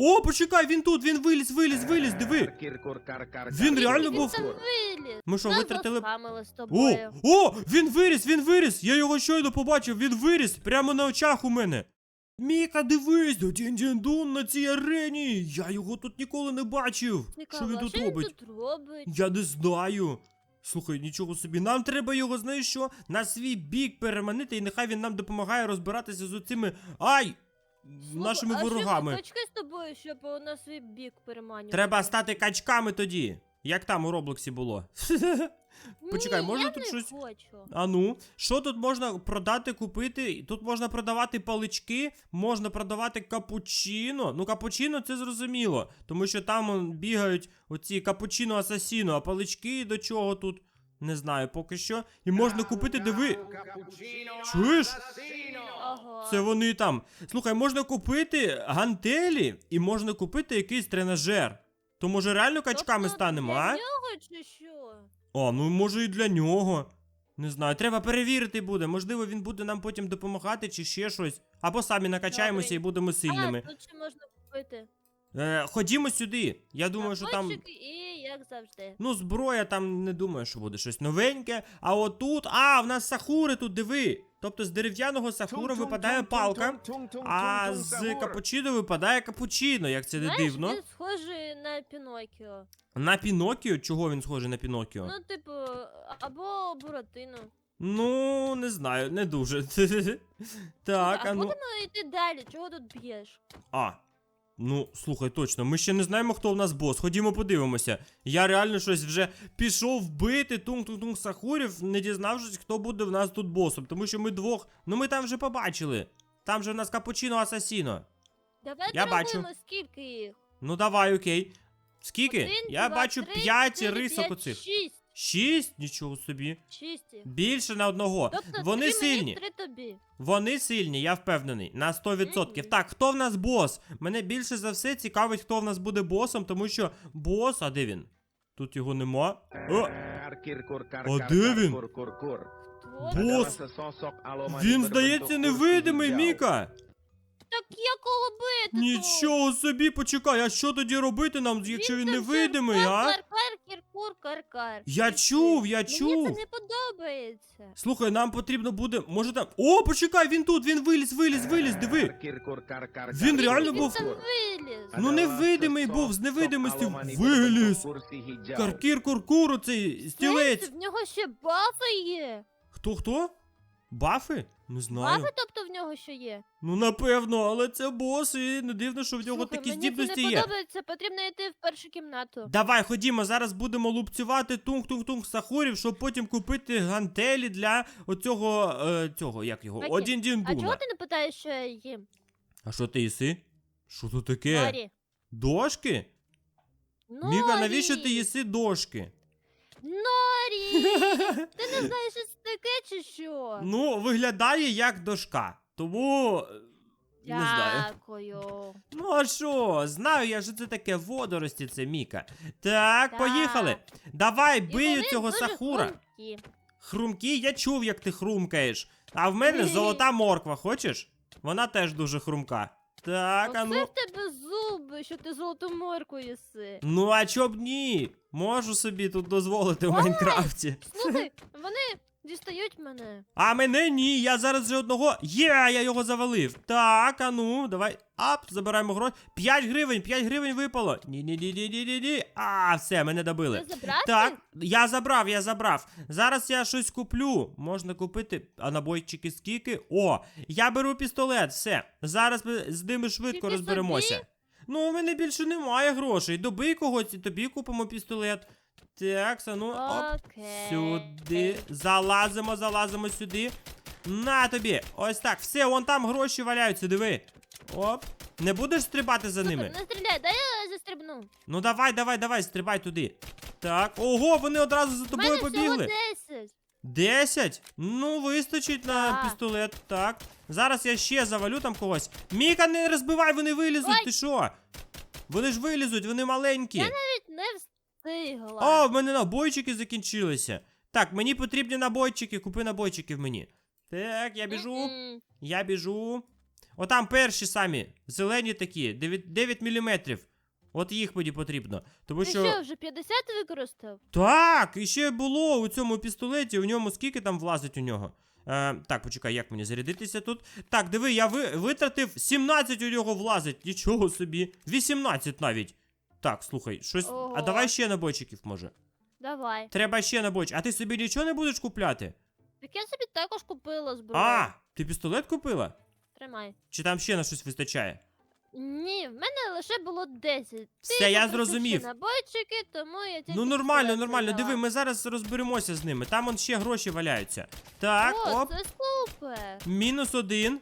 О, почекай, він тут, він виліз, виліз, виліз, диви. Він реально був. там виліз. Ми що, витратили. О, о, він виріс, він виріс! Я його щойно побачив, він виріс прямо на очах у мене. Міка, дивись, дін-дін-дун на цій арені. Я його тут ніколи не бачив. Що він тут що робить? він тут робить? Я не знаю. Слухай, нічого собі. Нам треба його, знаєш що, на свій бік переманити, і нехай він нам допомагає розбиратися з оцими. Ай! Нашими Слухай, ворогами. Що качки з тобою, щоб на свій бік переманювати? Треба стати качками тоді. Як там у Роблоксі було. Почекай, Ні, можна я тут не щось- хочу. А ну, що тут можна продати, купити? Тут можна продавати палички, можна продавати капучино. Ну, капучино це зрозуміло, тому що там он, бігають оці капучино асасіно, а палички до чого тут? Не знаю поки що. І можна купити, диви. Чуєш? Ага. Це вони там. Слухай, можна купити гантелі і можна купити якийсь тренажер. То може реально качками Тобто станемо, для а? нього чи що? А, ну може і для нього. Не знаю, треба перевірити буде. Можливо, він буде нам потім допомагати чи ще щось. Або самі накачаємося Добре. і будемо сильними. А, тут ще можна купити. Е, ходімо сюди. Я думаю, що там. І як завжди. Ну, зброя там не думаю, що буде щось новеньке. А отут. А, в нас сахури тут, диви. Тобто з дерев'яного сахура випадає палка, а з капучино випадає капучино, як це не Знаєш, дивно. він схожий на Пінокіо. На Пінокіо? Чого він схожий на Пінокіо? Ну, типу, або Буратино. Ну, не знаю, не дуже. Так, а а ну. будемо йти далі, чого тут б'єш? А. Ну, слухай, точно, ми ще не знаємо, хто в нас бос. Ходімо подивимося. Я реально щось вже пішов вбити тунг-тунг-тунг сахурів, не дізнавшись, хто буде в нас тут босом. Тому що ми двох. Ну ми там вже побачили. Там же в нас капучино асасіно. Давай Я бачу. скільки їх. Ну давай, окей. Скільки? Один, Я два, бачу три, п'ять чотири, рисок п'ять, оцих. Шість. Шість? Нічого собі. Шість. Більше на одного. Тобто Вони три сильні. мені, три тобі. Вони сильні, я впевнений. На 100%. Мгм. Так, хто в нас бос? Мене більше за все цікавить, хто в нас буде босом, тому що бос, а де він? Тут його нема. О, А де він? Бос! він, здається, невидимий, Міка. Так я колобити. Нічого собі, почекай, а що тоді робити нам, якщо він невидимий, а? Кар, кар, кіркур, кар, кар. Я чув, я Мені чув. це не подобається. Слухай, нам потрібно буде. Може там. О, почекай, він тут, він виліз, виліз, виліз, диви. Він реально Він був- там виліз. Ну, невидимий був, з невидимості виліз. Каркір куркуру, цей стілець. В нього ще бафи є. Хто хто? Бафи? Не знаю. Бафи, тобто в нього ще є. Ну напевно, але це бос, і не дивно, що в нього Слухай, такі мені здібності це не є. подобається, потрібно йти в першу кімнату. Давай, ходімо, зараз будемо лупцювати тунг-тунг-тунг сахурів, щоб потім купити гантелі для оцього. Е, цього, як його? Окей. Один А чого ти не питаєш, що я їм? А що ти їси? Що тут таке? Норі. Дошки? Міка, навіщо ти їси дошки? Норі! Ти не знаєш, що таке чи що? Ну, виглядає як дошка. Тому. Не знаю. Дякую. Ну а що? Знаю я, що це таке водорості, це Міка. Так, Так. поїхали. Давай, І бий вони цього дуже сахура. хрумкі. Хрумкі, я чув, як ти хрумкаєш. А в мене золота морква, хочеш? Вона теж дуже хрумка. Так, а Оце ну. в тебе зуби, що ти золоту морку їси. Ну, а чоб ні? Можу собі тут дозволити в Ой! Майнкрафті. Слухай, вони дістають мене. А мене ні, я зараз вже одного. Є, я його завалив. Так, а ну, давай. Ап, забираємо гроші. 5 гривень, 5 гривень випало. ні ні ні ні ні ні ні А, все, мене добили. Так, я забрав, я забрав. Зараз я щось куплю. Можна купити. А набойчики скільки? О, я беру пістолет, все. Зараз ми з ними швидко Тільки розберемося. собі? Ну, у мене більше немає грошей. Добий когось і тобі купимо пістолет. Так, а ну, оп. Окей. Сюди. Залазимо, залазимо сюди. На тобі. Ось так. Все, вон там гроші валяються, диви. Оп. Не будеш стрибати за Супер, ними? не стріляй, дай я застрибну. Ну давай, давай, давай, стрибай туди. Так. Ого, вони одразу за У тобою мене всього побігли. 10. Десять? Ну, вистачить на Так. пістолет. Так. Зараз я ще завалю там когось. Міка, не розбивай, вони вилізуть, Ой. ти що? Вони ж вилізуть, вони маленькі. Я навіть не встигла. О, в мене набойчики закінчилися. Так, мені потрібні набойчики, купи набойчики в мені. Так, я біжу. М-м. Я біжу. Отам перші самі, зелені такі, 9, 9 мм. От їх мені потрібно. Тому Ти що. що, вже 50 використав? Так, і ще було у цьому пістолеті, у ньому скільки там влазить у нього. Е, так, почекай, як мені зарядитися тут? Так, диви, я ви, витратив 17 у нього влазить. Нічого собі. 18 навіть. Так, слухай, щось. А давай ще набойчиків, може. Давай. Треба ще набойчик. А ти собі нічого не будеш купляти? Так я собі також купила зброю. А, ти пістолет купила? Тримай. Чи там ще на щось вистачає? Ні, в мене лише було 10. Ти я зрозумів. набойчики, тому я тільки Ну нормально, нормально. Диви, ми зараз розберемося з ними. Там он ще гроші валяються. Так, О, оп. це супер. Мінус один.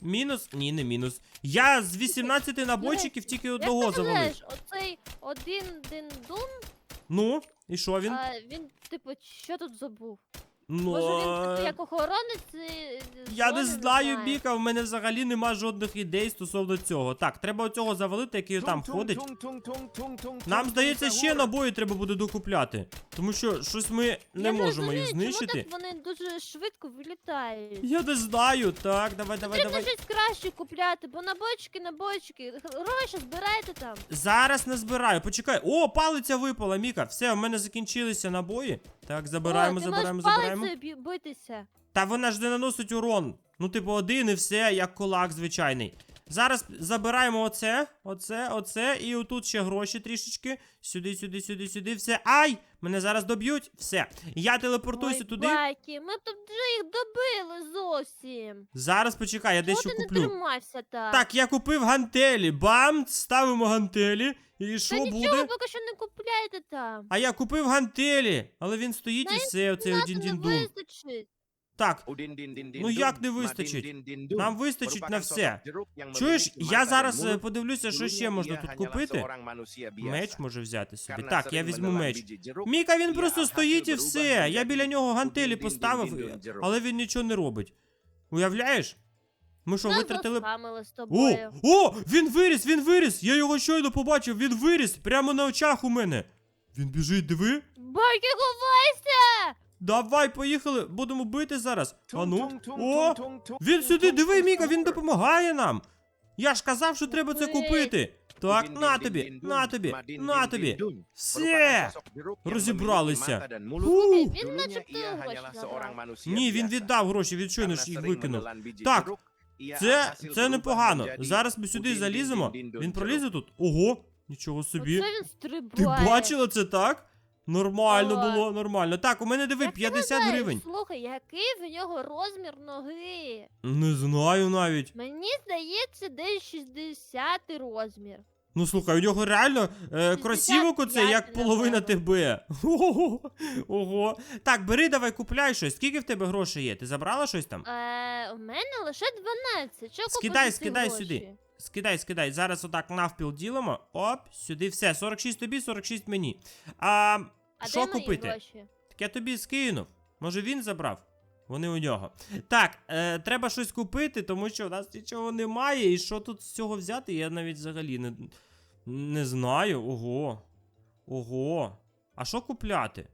Мінус. Ні, не мінус. Я з 18 набойчиків тільки одного Як ти завалив. знаєш, оцей один диндун, Ну, і що він? а, він, типу, що тут забув? Ну. Може він типу, як охоронець? е, Я зони, не знаю, Біка, в мене взагалі нема жодних ідей стосовно цього. Так, треба оцього завалити, який там ходить. Нам здається, ще набої треба буде докупляти. Тому що щось ми не Я можемо розумію, їх знищити. Чому так вони дуже швидко вилітають? Я не знаю. Так, давай, давай, Потрібно давай. щось краще купляти, бо набойчики, набойчики. Гроші збирайте там. Зараз не збираю. Почекай. О, палиця випала, Міка. Все, у мене закінчилися набої. Так, забираємо, О, ти забираємо, можеш забираємо. палицею бі- битися. Та вона ж не наносить урон. Ну, типу, один і все, як кулак звичайний. Зараз забираємо оце, оце, оце, і отут ще гроші трішечки. Сюди, сюди, сюди, сюди, все. Ай! Мене зараз доб'ють. Все. Я телепортуюся Ой, туди. Байки, ми тут вже їх добили зовсім. Зараз почекай, я Чого дещо ти не куплю. тримався так? Так, я купив гантелі. Бам! Ставимо гантелі. І Та що нічого буде? поки що не купляєте там. А я купив гантелі. Але він стоїть і Навіть все, оцей один не діндун. вистачить. Так, Ну як не вистачить? Нам вистачить на все. Чуєш, я зараз е, подивлюся, що ще можна тут купити. Меч може взяти собі. Так, я візьму меч. Міка, він просто стоїть і все. Я біля нього гантелі поставив, але він нічого не робить. Уявляєш? Ми що, витратили. О! О! Він виріс, він виріс! Я його щойно побачив, він виріс прямо на очах у мене. Він біжить, диви. Байки, ховайся! Давай, поїхали, будемо бити зараз. А ну. О! Він сюди, диви, Міка, він допомагає нам. Я ж казав, що треба це купити. Так, на тобі, на тобі, на тобі. Все! Розібралися. Фу. Він начебто гроші. Ні, він віддав гроші, він щойно ж їх викинув. Так, Це, це непогано. Зараз ми сюди заліземо. Він пролізе тут? Ого, нічого собі. Ти бачила це так? Нормально О. було, нормально. Так, у мене диви Як ти 50 гадаєш, гривень. Слухай, який в нього розмір ноги? Не знаю навіть. Мені здається, десь 60 розмір. Ну слухай, у нього реально е, кросівок оце як половина тебе. Ого. Ого. Так, бери, давай, купляй щось. Скільки в тебе грошей є? Ти забрала щось там? Е, у мене лише 12. Що Скидай, скидай гроші? сюди. Скидай, скидай. Зараз отак навпіл ділимо. Оп, сюди все. 46 тобі, 46 мені. А А що де мої купити? гроші? Так я тобі скинув. Може він забрав? Вони у нього. Так, е, треба щось купити, тому що у нас нічого немає. І що тут з цього взяти, я навіть взагалі не, не знаю. Ого. Ого. А що купляти?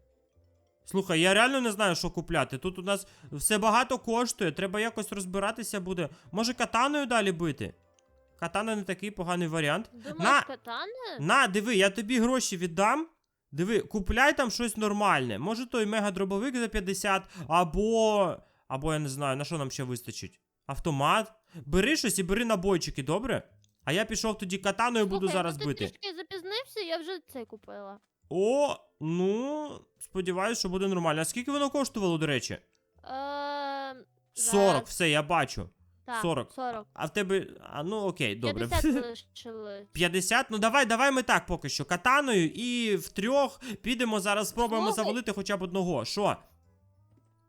Слухай, я реально не знаю, що купляти. Тут у нас все багато коштує, треба якось розбиратися буде. Може катаною далі бити? Катана не такий поганий варіант. Думаєш, На! катана? На, диви, я тобі гроші віддам. Диви, купляй там щось нормальне. Може той мега-дробовик за 50, або. Або я не знаю, на що нам ще вистачить. Автомат. Бери щось і бери набойчики, добре? А я пішов тоді катаною буду Слухай, зараз ну ти бити. трішки запізнився, я вже це купила. О, ну, сподіваюсь, що буде нормально. А скільки воно коштувало, до речі? Е, 40, зараз. все, я бачу. Так, 40. 40. А в тебе. А ну окей, добре. 50 лишилось. 50? Ну давай, давай ми так поки що. Катаною і в трьох підемо зараз, спробуємо Слухай. завалити хоча б одного. Що?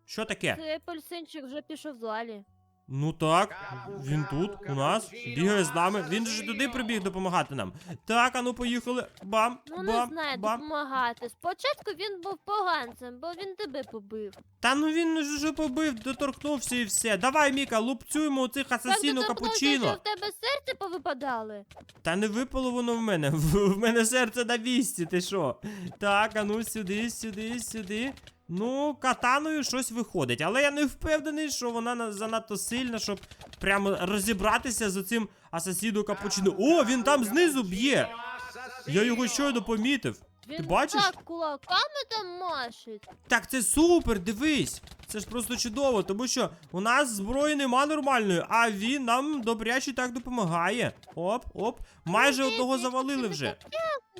Що таке? Цей апельсинчик вже пішов далі. Ну так, він тут, у нас, бігає з нами. Він же туди прибіг допомагати нам. Так, а ну поїхали. Бам, Ну не бам, знаю, бам. допомагати. Спочатку він був поганцем, бо він тебе побив. Та ну він ж уже побив, доторкнувся і все. Давай, Міка, лупцюємо у цих асасіну так доторкнувся, що в тебе серце повипадали. Та не випало воно в мене. В в мене серце на місці, ти що? Так, а ну сюди, сюди, сюди. Ну, катаною щось виходить, але я не впевнений, що вона занадто сильна, щоб прямо розібратися з оцим асасіду капучино. О, він там знизу б'є! Я його щойно помітив. Він Ти бачиш? так кулаками там машить. Так, це супер, дивись. Це ж просто чудово, тому що у нас зброї нема нормальної, а він нам добряче так допомагає. Оп, оп. Майже одного завалили вже.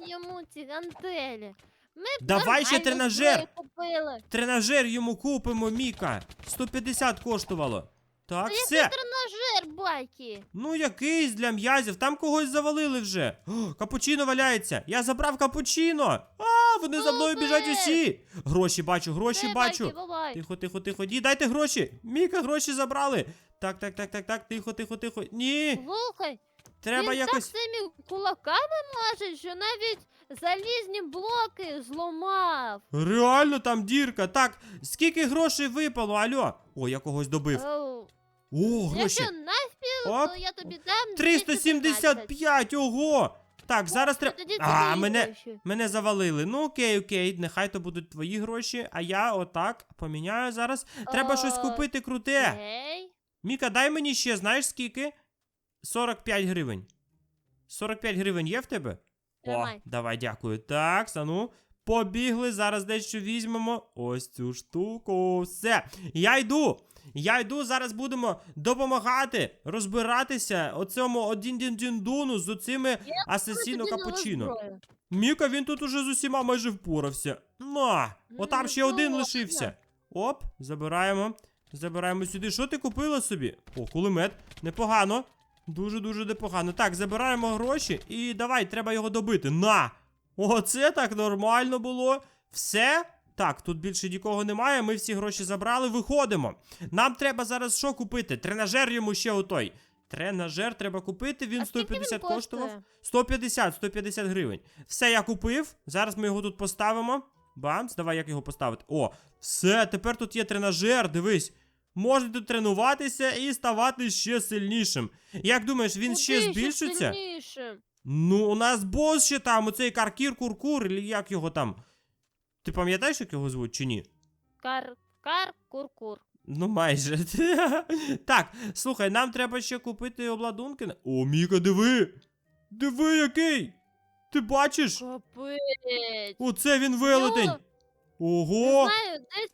Йому ці гантелі. Ми Давай ще тренажер. зброю купили. Тренажер йому купимо, Міка. 150 коштувало. Так, Та все. який тренажер, Бакі? Ну, якийсь для м'язів, там когось завалили вже. О, капучино валяється. Я забрав капучино. А, вони за мною Супер! біжать усі. Гроші бачу, гроші Де, бачу. Бувай. Тихо, тихо, тихо. Ні, дайте гроші. Міка, гроші забрали. Так, так, так, так, так, тихо, тихо, тихо. Ні, Слухай, треба він якось. так цими кулаками мажить, що навіть залізні блоки зламав. Реально там дірка. Так, скільки грошей випало, алло? О, я когось добив. Оу. О, гроші. Якщо навпіл, Оп. то я тобі дам 215. 375, ого! Так, зараз треба. Тоді це А, твої мене. гроші. Мене завалили. Ну окей, окей, нехай то будуть твої гроші, а я отак поміняю зараз. Треба щось Е, купити круте. Окей. Міка, дай мені ще, знаєш скільки? 45 гривень. 45 гривень є в тебе? О, Тримай. давай, дякую. Так, сану. Побігли, зараз дещо візьмемо. Ось цю штуку. Все. Я йду. Я йду, зараз будемо допомагати розбиратися оцьому один-дін-дін-дуну з оцими асасіно капучино. Міка, він тут уже з усіма майже впорався. На! Отам Ну, ще один ну, лишився. Оп, забираємо. Забираємо сюди. Що ти купила собі? О, кулемет. Непогано. Дуже-дуже непогано. Так, забираємо гроші і давай, треба його добити. На! Оце так нормально було. Все. Так, тут більше нікого немає. Ми всі гроші забрали. Виходимо. Нам треба зараз що купити? Тренажер йому ще отой. Тренажер треба купити, він А 150 він коштував. 150, 150 гривень. Все, я купив. Зараз ми його тут поставимо. Бамс, давай як його поставити. О, все, тепер тут є тренажер, дивись. Можна тут тренуватися і ставати ще сильнішим. Як думаєш, він ще збільшиться? сильніше? Ну, у нас бос ще там, оцей Каркір Куркур, і як його там. Ти пам'ятаєш, як його звуть чи ні? Кар, кар, кур-кур. Ну, майже. так, слухай, нам треба ще купити обладунки. О, Міка, диви! Диви, який! Ти бачиш? Капець. Оце він велетень! Не Ого! знаю, десь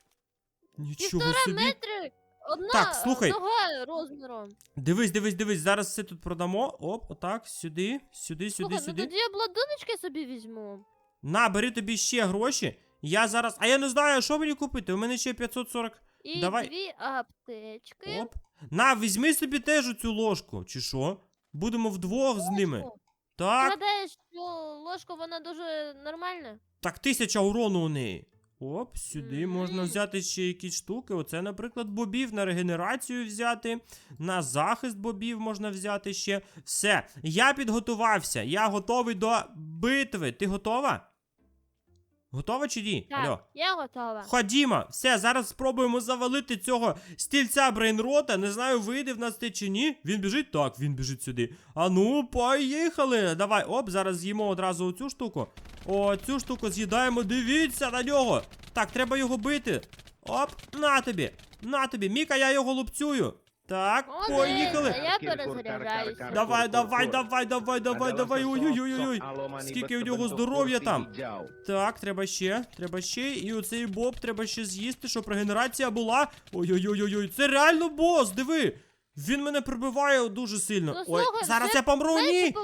Нічого собі. метри. Одна Так, слухай. нога розміром. Дивись, дивись, дивись, зараз все тут продамо. Оп, отак, сюди, сюди, сюди, Слухай, ну сюди. тоді обладуночки собі візьму. На, бери тобі ще гроші. Я зараз. А я не знаю, що мені купити. У мене ще 540. І Давай. дві аптечки. Оп. На, візьми собі теж оцю ложку, чи що? Будемо вдвох з ними. Ложку. Ти Так, гадаєш, що ложка вона дуже нормальна? так, тисяча урону у неї. Оп, сюди можна взяти ще якісь штуки. Оце, наприклад, бобів на регенерацію взяти, на захист бобів можна взяти ще. Все, я підготувався. Я готовий до битви. Ти готова? Готова чи ні? Так, Алло. я готова. Ходімо, все, зараз спробуємо завалити цього стільця брейнрота. Не знаю, вийде в нас те чи ні. Він біжить? Так, він біжить сюди. А ну, поїхали. Давай, оп, зараз з'їмо одразу оцю штуку. О, цю штуку з'їдаємо. Дивіться на нього. Так, треба його бити. Оп, на тобі. На тобі. Міка, я його лупцюю. Так, Молодець, поїхали. а я перезаряджаюся. Давай, давай, давай, давай, давай, давай. Ой-ой-ой-ой. Скільки у нього здоров'я там. Так, треба ще, треба ще. І оцей боб треба ще з'їсти, щоб регенерація була. Ой-ой-ой-ой, це реально бос, диви. Він мене прибиває дуже сильно. Ну, Ой, слухай, зараз я помру, Менше ні.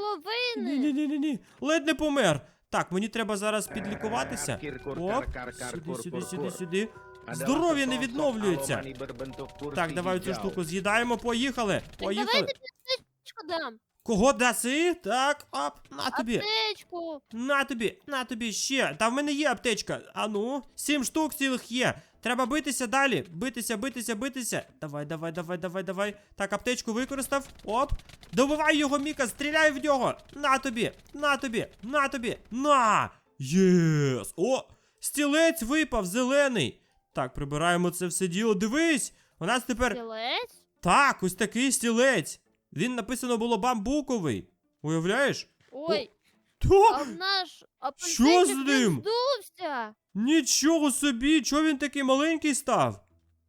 Ні, ні, ні, ні. Ледь не помер. Так, мені треба зараз підлікуватися. Кір, кур, Оп, сюди, сюди, сюди, сюди. Здоров'я не відновлюється. Так, давай цю штуку з'їдаємо, поїхали. Поїхали. дам. Кого даси? Так, оп, на тобі. Аптечку. На тобі, на тобі ще. Та в мене є аптечка. А ну, сім штук цілих є. Треба битися далі. Битися, битися, битися. Давай, давай, давай, давай, давай. Так, аптечку використав. Оп. Добивай його, Міка, стріляй в нього. На тобі, на тобі, на тобі. На! Єс! О! Стілець випав, зелений. Так, прибираємо це все діло. Дивись! У нас тепер. Стілець? Так, ось такий стілець. Він написано було бамбуковий. Уявляєш? Ой, А То? в наш Що апельсинчик з ним? здувся. Нічого собі, чого він такий маленький став?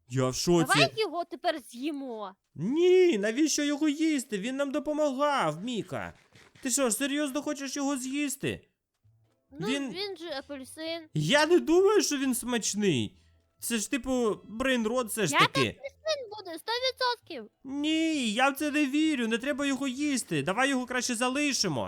Я в шоці. Давай його тепер з'їмо. Ні, навіщо його їсти? Він нам допомагав, Міка. Ти що, серйозно хочеш його з'їсти? Ну, Він- він, же апельсин. Я не думаю, що він смачний. Це ж типу брейнрод це ж Я таки. Він буде 100%. Ні, я в це не вірю, не треба його їсти. Давай його краще залишимо.